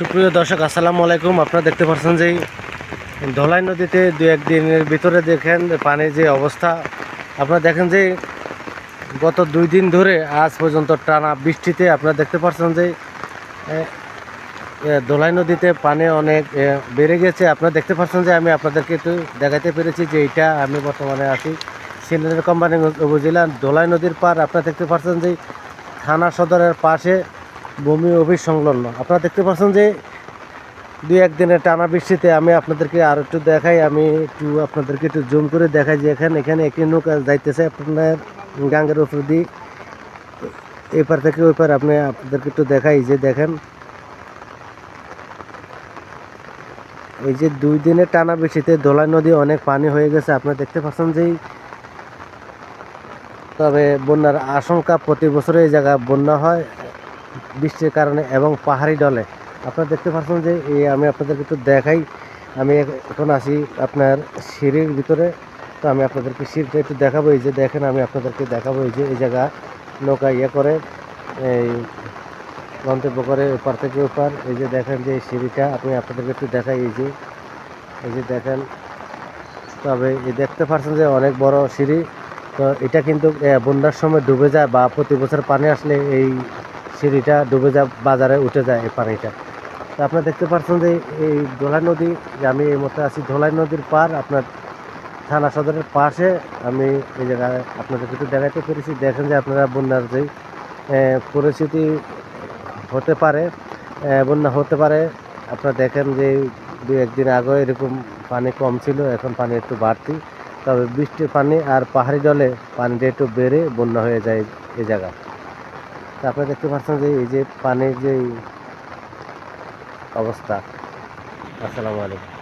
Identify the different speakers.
Speaker 1: সুপ্রিয় দর্শক, আসসালামু আলাইকুম। আপনারা দেখতে পাচ্ছেন যে ধলাই নদীতে দু একদিনের ভিতরে দেখেন পানির যে অবস্থা। আপনারা দেখেন যে গত দুই দিন ধরে আজ পর্যন্ত টানা বৃষ্টিতে আপনারা দেখতে পাচ্ছেন যে ধলাই নদীতে পানি অনেক বেড়ে গেছে। আপনারা দেখতে পাচ্ছেন যে আমি আপনাদেরকে একটু দেখাতে পেরেছি যে এটা আমি বর্তমানে আছি সিলেটের কোম্পানি উপজেলা ধলাই নদীর পার আপনারা দেখতে পাচ্ছেন যে থানা সদরের পাশে ভূমি অফিস সংলগ্ন আপনারা দেখতে পাচ্ছেন যে দুই একদিনের টানা বৃষ্টিতে আমি আপনাদেরকে আর একটু দেখাই, আমি একটু আপনাদেরকে একটু জুম করে দেখাই যে এখানে এখানে একটি নৌকা যাইতেছে আপনার গাঙ্গের উপর দিয়ে। এপার থেকে ওই পার আপনি আপনাদেরকে একটু দেখাই যে দেখেন। এই যে দুই দিনের টানা বৃষ্টিতে দোলাই নদী অনেক পানি হয়ে গেছে আপনারা দেখতে পাচ্ছেন যে তবে বন্যার আশঙ্কা প্রতি বছরে এই জায়গায় বন্যা হয়। বৃষ্টির কারণে এবং পাহাড়ি ডলে। আপনারা দেখতে পাচ্ছেন যে এই আমি আপনাদেরকে একটু দেখাই। আমি এখন আছি আপনার সিঁড়ির ভিতরে। তো আমি আপনাদেরকে সিঁড়িটা একটু দেখাবো। এই যে দেখেন, আমি আপনাদেরকে দেখাবো এই যে, এই জায়গা নৌকা ইয়ে করে, এই গন্তব্য করে ওপার থেকে ওপার। এই যে দেখেন যে সিঁড়িটা, আমি আপনাদেরকে একটু দেখাই। এই যে এই যে দেখেন, তবে এই দেখতে পাচ্ছেন যে অনেক বড় সিঁড়ি। তো এটা কিন্তু বন্যার সময় ডুবে যায় বা প্রতি বছর পানি আসলে এই সিঁড়িটা ডুবে যায় বাজারে উঠে যায় এই পানিটা তো আপনারা দেখতে পাচ্ছেন যে এই ধোলাই নদী, যে আমি এই মতো আছি ধোলাই নদীর পার, আপনার থানা সদরের পাশে। আমি এই জায়গায় আপনাদের একটু দেখাতে পেরেছি। দেখেন যে আপনারা বন্যার যে পরিস্থিতি হতে পারে বন্যা হতে পারে। আপনারা দেখেন যে দু একদিন আগে এরকম পানি কম ছিল, এখন পানি একটু বাড়তি। তবে বৃষ্টির পানি আর পাহাড়ি জলে পানিটা একটু বেড়ে বন্যা হয়ে যায় এই জায়গা তা আপনারা দেখতে পাচ্ছেন যে এই যে পানির যে অবস্থা। আসসালামু আলাইকুম।